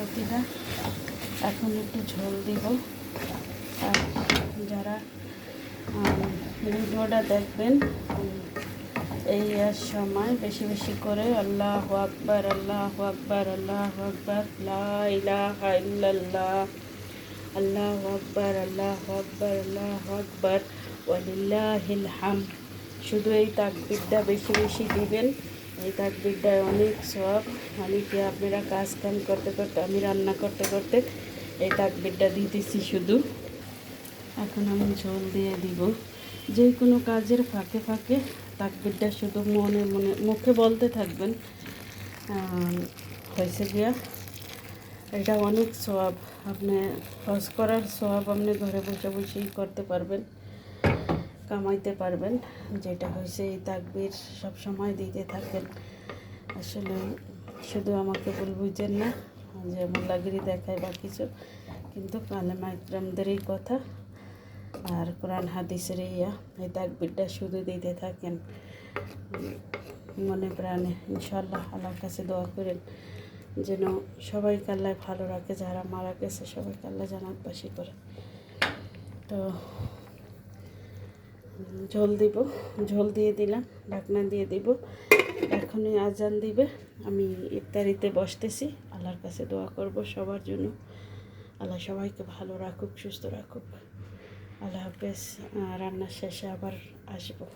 প্রতিটা এখন একটু ঝোল দিব। আর যারা ভিডিওটা দেখবেন, এই সময় বেশি বেশি করে আল্লাহ আকবর আল্লাহ আকবর আল্লাহ আকবর, লা ইলাহা ইল্লাল্লাহ, আল্লাহ আকবর আল্লাহ আকবর আল্লাহ আকবর, ওয়ালিল্লাহিল হামদ। শুধু এই তাকবিরটা বেশি বেশি দিবেন। এই তাকবিরটায় অনেক সব অনেকে আপনারা কাজ কাম করতে করতে, আমি রান্না করতে করতে এই তাকবিরটা দিতেছি শুধু। এখন আমি জল দিয়ে দিব। যে কোনো কাজের ফাঁকে ফাঁকে তাকবিরটা শুধু মনে মনে, মুখে বলতে থাকবেন। হয়েছে গিয়া। এটা অনেক সব আপনি হজ করার সব আপনি ঘরে বসে বসেই করতে পারবেন। কামাইতে পারবেন। যেটা হয়েছে, এই তাকবির সব সময় দিতে থাকবেন আসলে শুধু আমাকে ভুল বুঝেন না যে মোল্লাগিরি দেখায় বা কিছু, কিন্তু কালেমা ইকরামদেরই কথা। আর কোরআন হাদিসের ইয়া এই তাকবিরটা শুধু দিতে থাকেন। মনে প্রাণে ইনশাল্লাহ আল্লাহর কাছে দোয়া করেন যেন সবাই আল্লাহ ভালো রাখে, যারা মারা গেছে সবাইকে আল্লাহ জানাতবাসী করে। তো ঝোল দিব। ঝোল দিয়ে দিলাম, ঢাকনা দিয়ে দিব। এখনই আজান দিবে। আমি ইফতারিতে বসতেছি। আল্লাহর কাছে দোয়া করব সবার জন্য। আল্লাহ সবাইকে ভালো রাখুক, সুস্থ রাখুক। আল্লাহ হাফেজ। রান্না শেষে আবার আসব।